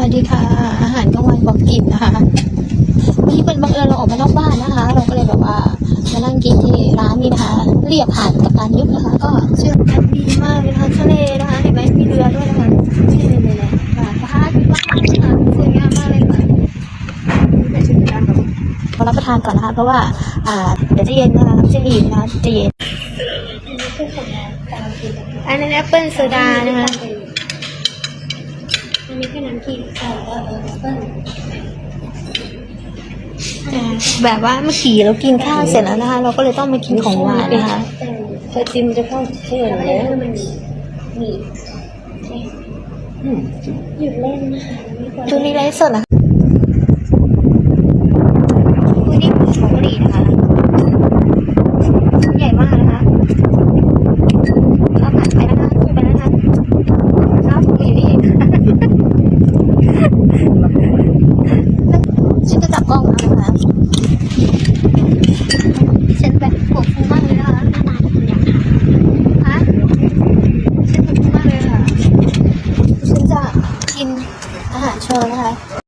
วัสดีค่ะ อาหารกลางวันบอกกินนะคะวันนี้เป็นบังเอิญเราออกมานอกบ้านนะคะ เราก็เลยแบบว่ามานั่งกินที่ร้านนี้นะคะ เรียบหาดกับการยุบนะคะ ก็เชื่อกันดีมากเลยนะคะทะเลนะคะเห็นไหมมีเรือด้วยนะคะที่เลยเลยเลยค่ะพัดมากค่ะสวยงามมากเลยค่ะเรารับประทานก่อนนะคะเพราะว่าอ่าเดี๋ยวจะเย็นนะคะจะอิ่มนะคะจะเย็นอันนั้แอปเปิลโซดานะคะ อันนี้คือน้ำกินเออเออเออเปิ้ลอ่าแบบว่าเมื่อกี้เรากินข้าวเสร็จแล้วนะคะ เราก็เลยต้องมากินของหวานนะคะ เธอจิ้มจะเข้าเชื่อแล้วมันหนีหยุดเล่นนะคะไม่ควรช่วงนี้ไลฟ์สดนะคะวันนี้ของบุหรี่นะคะใหญ่มากนะคะข้าวผัดไปนะคะไปนะคะข้าวผูอยู่นี่เองฉันจะจับกล้องแล้วนะคะฉันแบบปวดฟูมากเลยนะคะหน้าตาเป็นอย่างฮะฉันปวดฟูมากเลยค่ะ ฉันจะ กินอาหารโชว์นะคะ